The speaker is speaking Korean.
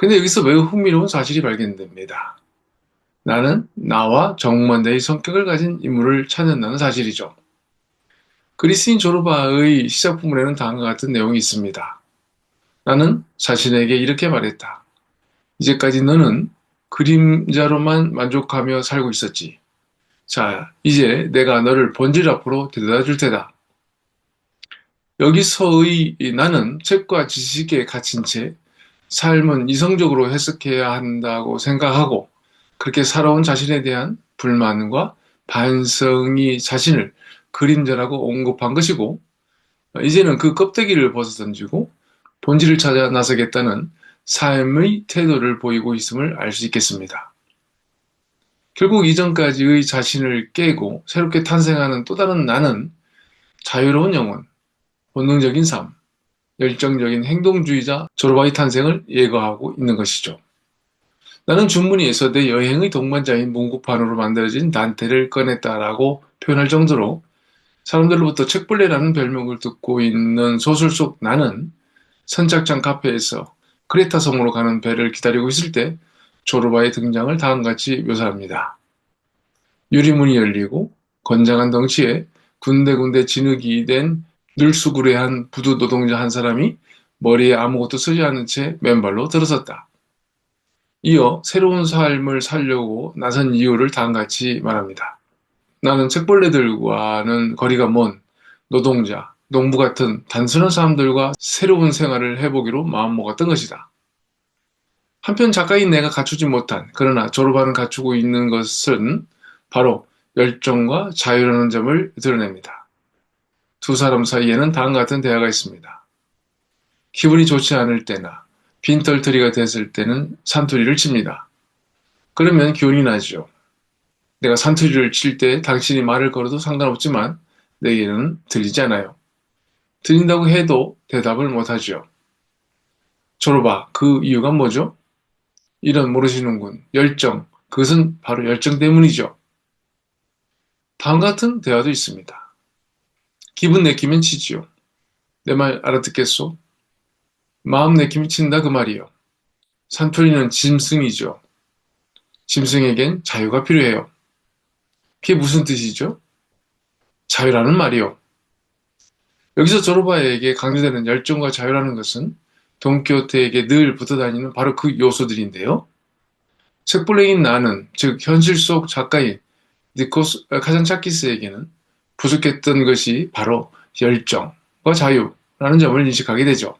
근데 여기서 매우 흥미로운 사실이 발견됩니다. 나는 나와 정반대의 성격을 가진 인물을 찾는다는 사실이죠. 그리스인 조르바의 시작 부분에는 다음과 같은 내용이 있습니다. 나는 자신에게 이렇게 말했다. 이제까지 너는 그림자로만 만족하며 살고 있었지. 자, 이제 내가 너를 본질 앞으로 데려다 줄 테다. 여기서의 이 나는 책과 지식에 갇힌 채 삶은 이성적으로 해석해야 한다고 생각하고 그렇게 살아온 자신에 대한 불만과 반성이 자신을 그림자라고 언급한 것이고 이제는 그 껍데기를 벗어 던지고 본질을 찾아 나서겠다는 삶의 태도를 보이고 있음을 알 수 있겠습니다. 결국 이전까지의 자신을 깨고 새롭게 탄생하는 또 다른 나는 자유로운 영혼, 본능적인 삶, 열정적인 행동주의자 조르바의 탄생을 예고하고 있는 것이죠. 나는 주문이에서 내 여행의 동반자인 문구판으로 만들어진 단테를 꺼냈다라고 표현할 정도로 사람들로부터 책벌레라는 별명을 듣고 있는 소설 속 나는 선착장 카페에서 크레타 성으로 가는 배를 기다리고 있을 때 조르바의 등장을 다음같이 묘사합니다. 유리문이 열리고 건장한 덩치에 군데군데 진흙이 된 늘 수구레한 부두 노동자 한 사람이 머리에 아무것도 쓰지 않은 채 맨발로 들어섰다. 이어 새로운 삶을 살려고 나선 이유를 다음같이 말합니다. 나는 책벌레들과는 거리가 먼 노동자, 농부 같은 단순한 사람들과 새로운 생활을 해보기로 마음먹었던 것이다. 한편 작가인 내가 갖추지 못한 그러나 졸업하는 갖추고 있는 것은 바로 열정과 자유라는 점을 드러냅니다. 두 사람 사이에는 다음과 같은 대화가 있습니다. 기분이 좋지 않을 때나 빈털터리가 됐을 때는 산투리를 칩니다. 그러면 기운이 나죠. 내가 산투리를 칠 때 당신이 말을 걸어도 상관없지만 내게는 들리지 않아요. 들린다고 해도 대답을 못하죠. 졸업아, 그 이유가 뭐죠? 이런 모르시는군. 열정. 그것은 바로 열정 때문이죠. 다음 같은 대화도 있습니다. 기분 내키면 치지요. 내 말 알아듣겠소? 마음 내키면 친다 그 말이요. 산토리는 짐승이죠. 짐승에겐 자유가 필요해요. 그게 무슨 뜻이죠? 자유라는 말이요. 여기서 조르바에게 강조되는 열정과 자유라는 것은 돈키호테에게 늘 붙어 다니는 바로 그 요소들인데요. 책벌레인 나는, 즉 현실 속 작가인 니코스 카잔차키스에게는 부족했던 것이 바로 열정과 자유라는 점을 인식하게 되죠.